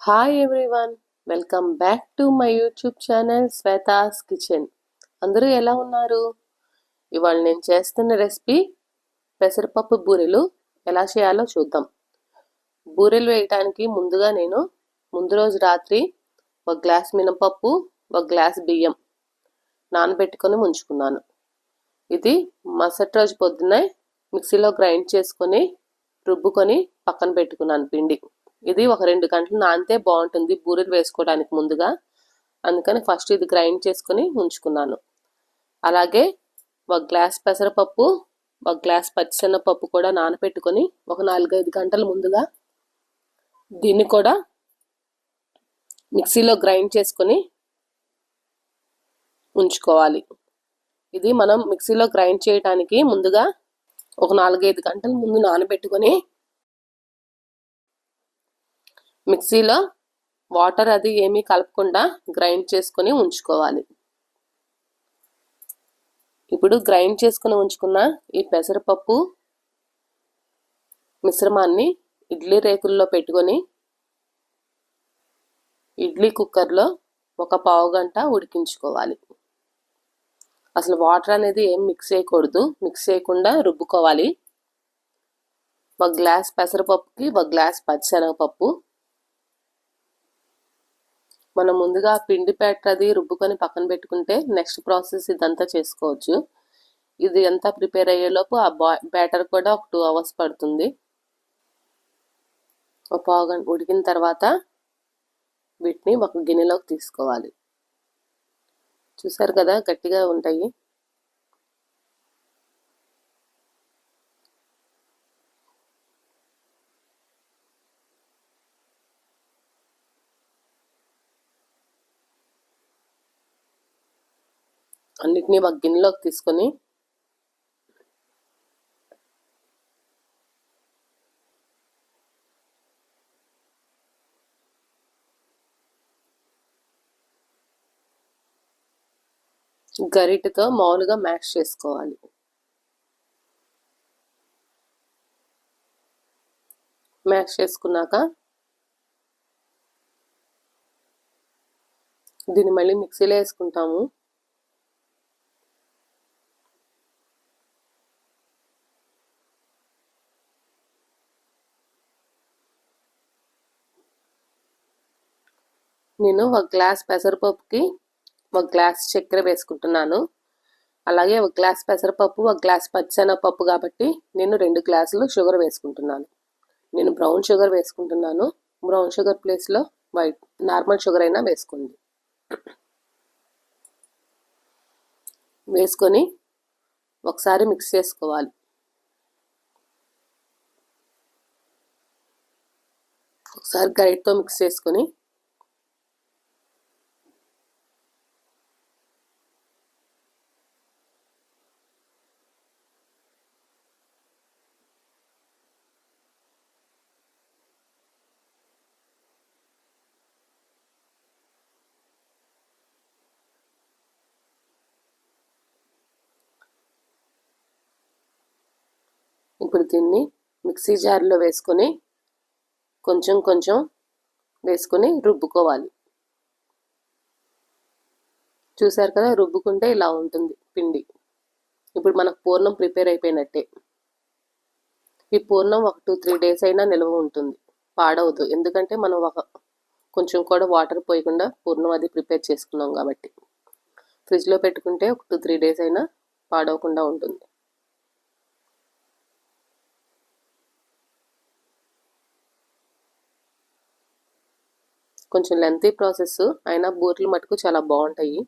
Hi everyone welcome back to my YouTube channel Shweta's kitchen అందరూ ఎలా ఉన్నారు? ఇవాళ నేను చేస్తున్న రెసిపీ పెసరపప్పు బూరెలు ఎలా చేయాలో చూద్దాం. బూరెలు వేయటానికి ముందుగా నేను ముందు రోజు రాత్రి ఒక గ్లాస్ మినపప్పు ఒక గ్లాస్ బియ్యం నానబెట్టుకొని ఉంచుకున్నాను ఇది మరుసటి రోజు పొద్దున్నే మిక్సీలో గ్రైండ్ చేసుకొని రుబ్బుకొని పక్కన పెట్టుకున్నాను పిండి. ఇది ఒక రెండు గంటలు నానితే బాగుంటుంది. బూరెలు వేసుకోవడానికి ముందుగా. అందుకని ఫస్ట్ ఇది గ్రైండ్ చేసుకుని ఉంచుకున్నాను. అలాగే ఒక గ్లాస్ పెసరపప్పు ఒక గ్లాస్ పచ్చిశనగపప్పు కూడా నానబెట్టుకొని ఒక నాలుగైదు గంటల ముందుగా దీన్ని కూడా మిక్సీలో గ్రైండ్ చేసుకొని ఉంచుకోవాలి. ఇది మనం మిక్సీలో గ్రైండ్ చేయడానికి ముందుగా ఒక నాలుగైదు గంటల ముందు నానబెట్టుకొని మిక్సీలో వాటర్ అది ఏమీ కలపకుండా గ్రైండ్ చేసుకొని ఉంచుకోవాలి. ఇప్పుడు గ్రైండ్ చేసుకుని ఉంచుకున్న ఈ పెసరపప్పు మిశ్రమాన్ని ఇడ్లీ రేకుల్లో పెట్టుకొని ఇడ్లీ కుక్కర్లో ఒక పావు గంట ఉడికించుకోవాలి. అసలు వాటర్ అనేది ఏం మిక్స్ చేయకూడదు. మిక్స్ చేయకుండా రుబ్బుకోవాలి. ఒక గ్లాస్ పెసరపప్పుకి ఒక గ్లాస్ పచ్చిశనగపప్పు మనం ముందుగా పిండి ప్యాటర్ అది రుబ్బుకొని పక్కన పెట్టుకుంటే నెక్స్ట్ ప్రాసెస్ ఇదంతా చేసుకోవచ్చు. ఇది అంతా ప్రిపేర్ అయ్యేలోపు ఆ బ్యాటర్ కూడా ఒక టూ అవర్స్ పడుతుంది. ఒక పావు గంట ఉడికిన తర్వాత వీటిని ఒక గిన్నెలోకి తీసుకోవాలి. చూసారు కదా గట్టిగా ఉంటాయి. అన్నిటినీ ఒక గిన్నెలోకి తీసుకొని గరిటెతో మామూలుగా మ్యాష్ చేసుకోవాలి. మ్యాష్ చేసుకున్నాక దీన్ని మళ్ళీ మిక్సీలో వేసుకుంటాము. నేను ఒక గ్లాస్ పెసరపప్పుకి ఒక గ్లాస్ చక్కెర వేసుకుంటున్నాను. అలాగే ఒక గ్లాస్ పెసరపప్పు ఒక గ్లాస్ పచ్చిశనగపప్పు కాబట్టి నేను రెండు గ్లాసులు షుగర్ వేసుకుంటున్నాను. నేను బ్రౌన్ షుగర్ వేసుకుంటున్నాను. బ్రౌన్ షుగర్ ప్లేస్లో వైట్ నార్మల్ షుగర్ అయినా వేసుకోండి. వేసుకొని ఒకసారి మిక్స్ చేసుకోవాలి. ఒకసారి గైడ్తో మిక్స్ చేసుకొని ఇప్పుడు దీన్ని మిక్సీ జార్లో వేసుకొని కొంచెం కొంచెం వేసుకొని రుబ్బుకోవాలి. చూసారు కదా రుబ్బుకుంటే ఇలా ఉంటుంది పిండి. ఇప్పుడు మనకు పూర్ణం ప్రిపేర్ అయిపోయినట్టే. ఈ పూర్ణం ఒక టూ త్రీ డేస్ అయినా నిల్వ ఉంటుంది. పాడవద్దు. ఎందుకంటే మనం ఒక కొంచెం కూడా వాటర్ పోయకుండా పూర్ణం అది ప్రిపేర్ చేసుకున్నాం కాబట్టి. ఫ్రిడ్జ్లో పెట్టుకుంటే ఒక టూ త్రీ డేస్ అయినా పాడవకుండా ఉంటుంది. కొంచెం లెంతీ ప్రాసెస్ అయినా బూరెలు మటుకు చాలా బాగుంటాయి.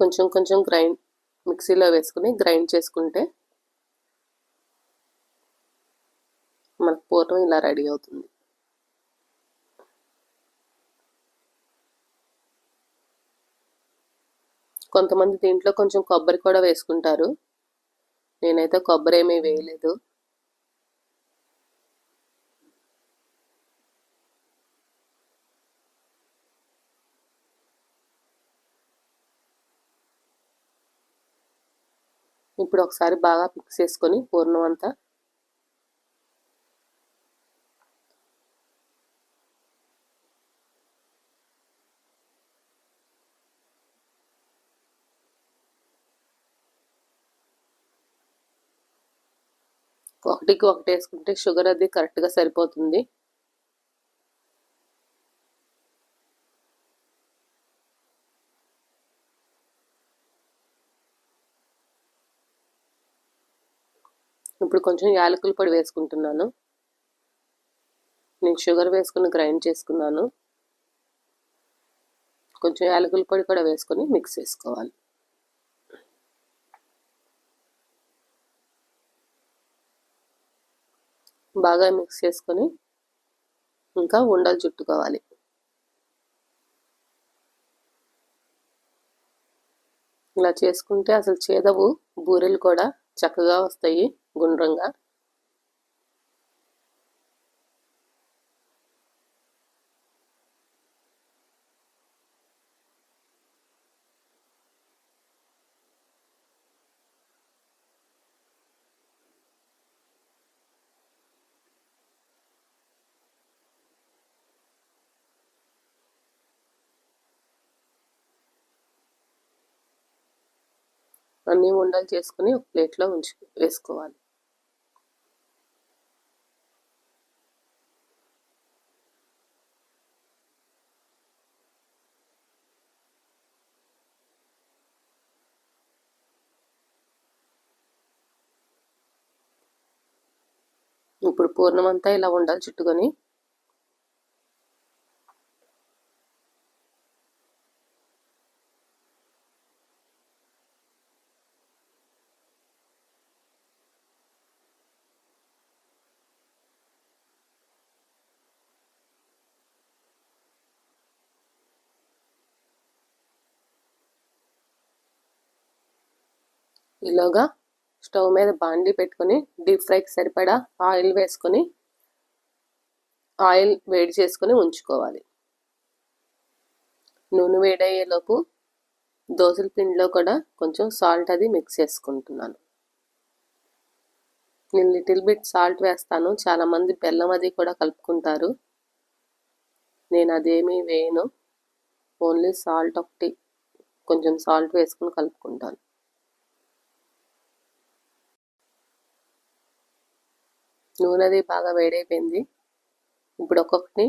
కొంచెం కొంచెం గ్రైండ్ మిక్సీలో వేసుకుని గ్రైండ్ చేసుకుంటే మనకు పూర్వం ఇలా రెడీ అవుతుంది. కొంతమంది దీంట్లో కొంచెం కొబ్బరి కూడా వేసుకుంటారు. నేనైతే కొబ్బరి ఏమీ వేయలేదు. ఇప్పుడు ఒకసారి బాగా మిక్స్ చేసుకొని పూర్ణం అంతా ఒకటికి ఒకటి వేసుకుంటే షుగర్ అది కరెక్ట్గా సరిపోతుంది. ఇప్పుడు కొంచెం యాలకుల పొడి వేసుకుంటున్నాను. నేను షుగర్ వేసుకుని గ్రైండ్ చేసుకున్నాను. కొంచెం యాలకుల పొడి కూడా వేసుకొని మిక్స్ చేసుకోవాలి. బాగా మిక్స్ చేసుకొని ఇంకా ఉండలు చుట్టుకోవాలి. ఇలా చేసుకుంటే అసలు చేదవు బూరెలు కూడా చక్కగా వస్తాయి గుండ్రంగా. అన్నీ ఉండలు చేసుకుని ఒక ప్లేట్లో ఉంచు వేసుకోవాలి. ఇప్పుడు పూర్ణమంతా ఇలా ఉండాలి చుట్టుకొని ఈలోగా స్టవ్ మీద బాండీ పెట్టుకొని డీప్ ఫ్రైకి సరిపడా ఆయిల్ వేసుకొని ఆయిల్ వేడి చేసుకొని ఉంచుకోవాలి. నూనె వేడయ్యేలోపు దోశల పిండిలో కూడా కొంచెం సాల్ట్ అది మిక్స్ చేసుకుంటున్నాను. నేను లిటిల్ బిట్ సాల్ట్ వేస్తాను. చాలామంది బెల్లం అది కూడా కలుపుకుంటారు. నేను అదేమీ వేయను. ఓన్లీ సాల్ట్ ఒకటి కొంచెం సాల్ట్ వేసుకుని కలుపుకుంటాను. నూనె అది బాగా వేడైపోయింది. ఇప్పుడు ఒక్కొక్కటి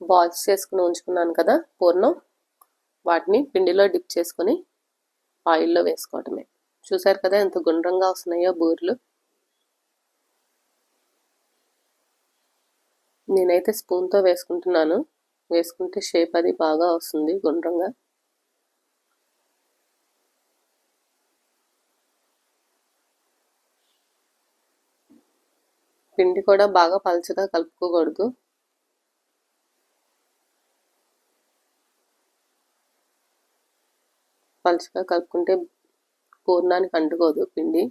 బాల్స్ చేసుకుని ఉంచుకున్నాను కదా పూర్ణం. వాటిని పిండిలో డిప్ చేసుకొని ఆయిల్లో వేసుకోవటమే. చూసారు కదా ఎంత గుండ్రంగా వస్తున్నాయో బూరెలు. నేనైతే స్పూన్తో వేసుకుంటున్నాను. వేసుకుంటే షేప్ అది బాగా వస్తుంది గుండ్రంగా. పిండి కూడా బాగా పలుచగా కలుపుకోకూడదు. పలుచగా కలుపుకుంటే పూర్ణానికి అంటుకోదు పిండి.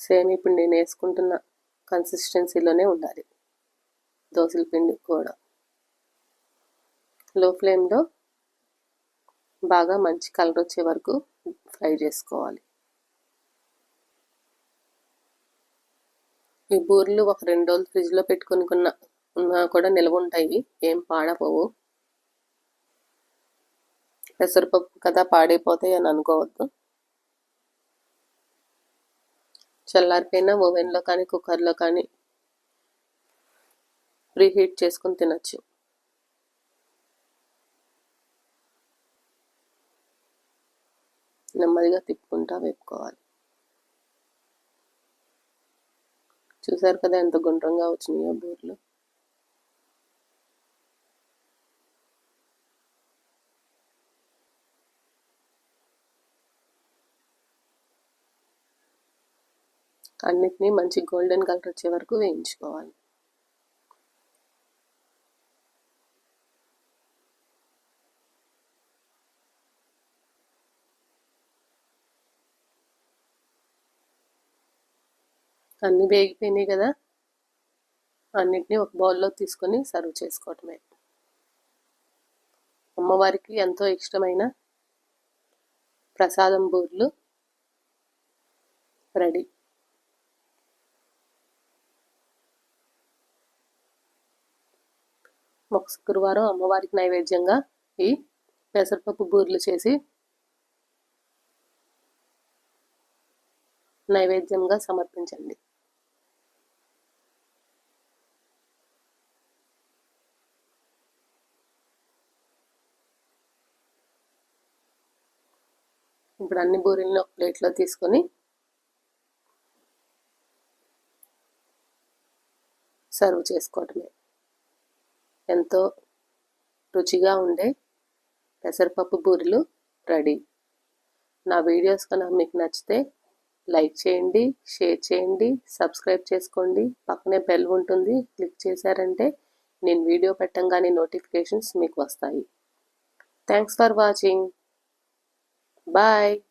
సేమీ పిండి నేసుకుంటున్న వేసుకుంటున్న కన్సిస్టెన్సీలోనే ఉండాలి. దోశల పిండి కూడా. లో ఫ్లేమ్లో బాగా మంచి కలర్ వచ్చే వరకు ఫ్రై చేసుకోవాలి. ఈ బూరెలు ఒక రెండు రోజులు ఫ్రిడ్జ్లో పెట్టుకుని ఉన్నా కూడా నిల్వ ఉంటాయి ఏం పాడపోవు పెసరపప్పు కదా పాడైపోతాయి అని అనుకోవద్దు. చల్లారిపోయిన ఓవెన్లో కానీ కుక్కర్లో కానీ ప్రీహీట్ చేసుకుని తినచ్చు. నెమ్మదిగా తిప్పుకుంటా వేపుకోవాలి. చూసారు కదా ఎంత గుండ్రంగా వచ్చినాయో బూర్లు. అన్నిటినీ మంచి గోల్డెన్ కలర్ వచ్చే వరకు వేయించుకోవాలి. అన్నీ వేగిపోయినాయి కదా అన్నిటినీ ఒక బౌల్లో తీసుకొని సర్వ్ చేసుకోవటమే. అమ్మవారికి ఎంతో ఇష్టమైన ప్రసాదం బూర్లు రెడీ. ఒక శుక్రవారం అమ్మవారికి నైవేద్యంగా ఈ పెసరపప్పు బూరెలు చేసి నైవేద్యంగా సమర్పించండి. ఇప్పుడు అన్ని బూరెలను ఒక ప్లేట్లో తీసుకొని సర్వ్ చేసుకోవటమే. ఎంతో రుచిగా ఉండే పెసరపప్పు బూరెలు రెడీ. నా వీడియోస్ కనుక మీకు నచ్చితే లైక్ చేయండి షేర్ చేయండి సబ్స్క్రైబ్ చేసుకోండి. పక్కనే బెల్ ఉంటుంది క్లిక్ చేశారంటే నేను వీడియో పెట్టంగానే నోటిఫికేషన్స్ మీకు వస్తాయి. Thanks for watching. Bye.